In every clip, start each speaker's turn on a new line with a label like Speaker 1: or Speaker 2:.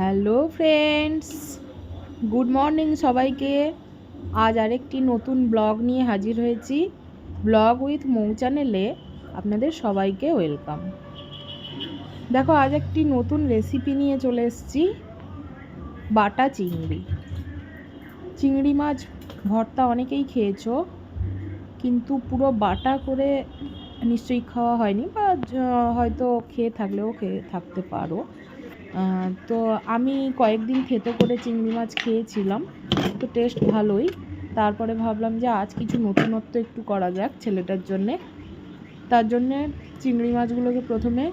Speaker 1: Hello friends, good morning সবাইকে। আজ আরেকটি নতুন ব্লগ নিয়ে হাজির হয়েছি। ব্লগ উইথ মৌ চ্যানেলে আপনাদের সবাইকে ওয়েলকাম। দেখো, আজ একটি নতুন রেসিপি নিয়ে চলে এসেছি, বাটা চিংড়ি। চিংড়ি মাছ ভর্তা অনেকেই খেয়েছো, কিন্তু পুরো বাটা করে নিশ্চয়ই খাওয়া হয়নি বা হয়তো খেয়ে থাকলেও খেয়ে থাকতে পারো। তো আমি কয়েকদিন খেতে করে চিংড়ি মাছ খেয়েছিলাম, তো টেস্ট ভালোই। তারপরে ভাবলাম যে আজ কিছু নতুনত্ব একটু করা যাক ছেলেটার জন্যে। তার জন্যে চিংড়ি মাছগুলোকে প্রথমে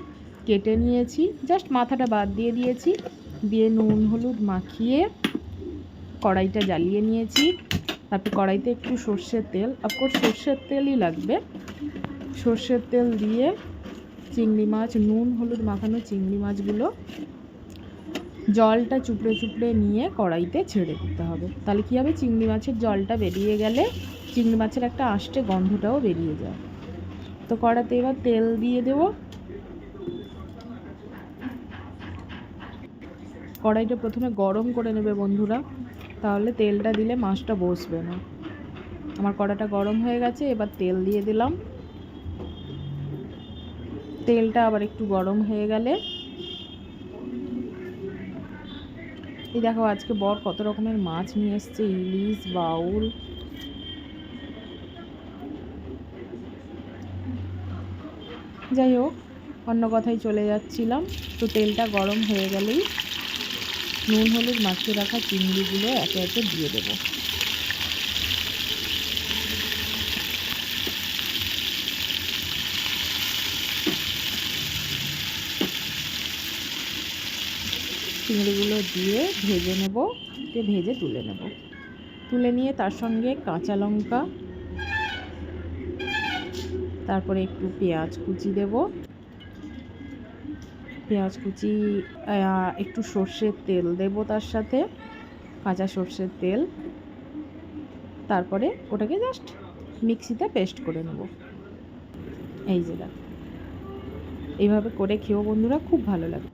Speaker 1: কেটে নিয়েছি জাস্ট মাথাটা বাদ দিয়ে দিয়েছি, দিয়ে নুন, হলুদ মাখিয়ে কড়াইটা জ্বালিয়ে নিয়েছি। তারপর কড়াইতে একটু সর্ষের তেল অফকোর্স সর্ষের তেলই লাগবে। সর্ষের তেল দিয়ে চিংড়ি মাছ, নুন, হলুদ মাখানো চিংড়ি মাছগুলো জলটা চুপড়ে চুপড়ে নিয়ে কড়াইতে ছেড়ে দিতে হবে। তাহলে কী হবে? চিংড়ি মাছের জলটা বেরিয়ে গেলে চিংড়ি মাছের একটা আষ্টে গন্ধটাও বেরিয়ে যায়। তো কড়াতে এবার তেল দিয়ে দেব। কড়াইটা প্রথমে গরম করে নেবে বন্ধুরা। তাহলে তেলটা দিলে মাছটা বসবে না। আমার কড়াটা গরম হয়ে গেছে, এবার তেল দিয়ে দিলাম। তেলটা আবার একটু গরম হয়ে গেলে এই দেখো, আজকে বর কত রকমের মাছ নিয়ে এসছে, ইলিশ, বাউল। যাই হোক, অন্য কথায় চলে যাচ্ছিলাম। তো তেলটা গরম হয়ে গেলেই নুন, হলুদ মাখিয়ে রাখা চিংড়িগুলো একে একে দিয়ে দেবো। চিংড়িগুলো দিয়ে ভেজে নেব দিয়ে ভেজে তুলে নেব। তুলে নিয়ে তার সঙ্গে কাঁচা লঙ্কা, তারপরে একটু পেঁয়াজ কুচি দেব। পেঁয়াজ কুচি একটু সর্ষের তেল দেব তার সাথে, কাঁচা সর্ষের তেল। তারপরে ওটাকে জাস্ট মিক্সিতে পেস্ট করে নেব। এই যে দেখো, এইভাবে করে খেয়েও বন্ধুরা খুব ভালো লাগবে।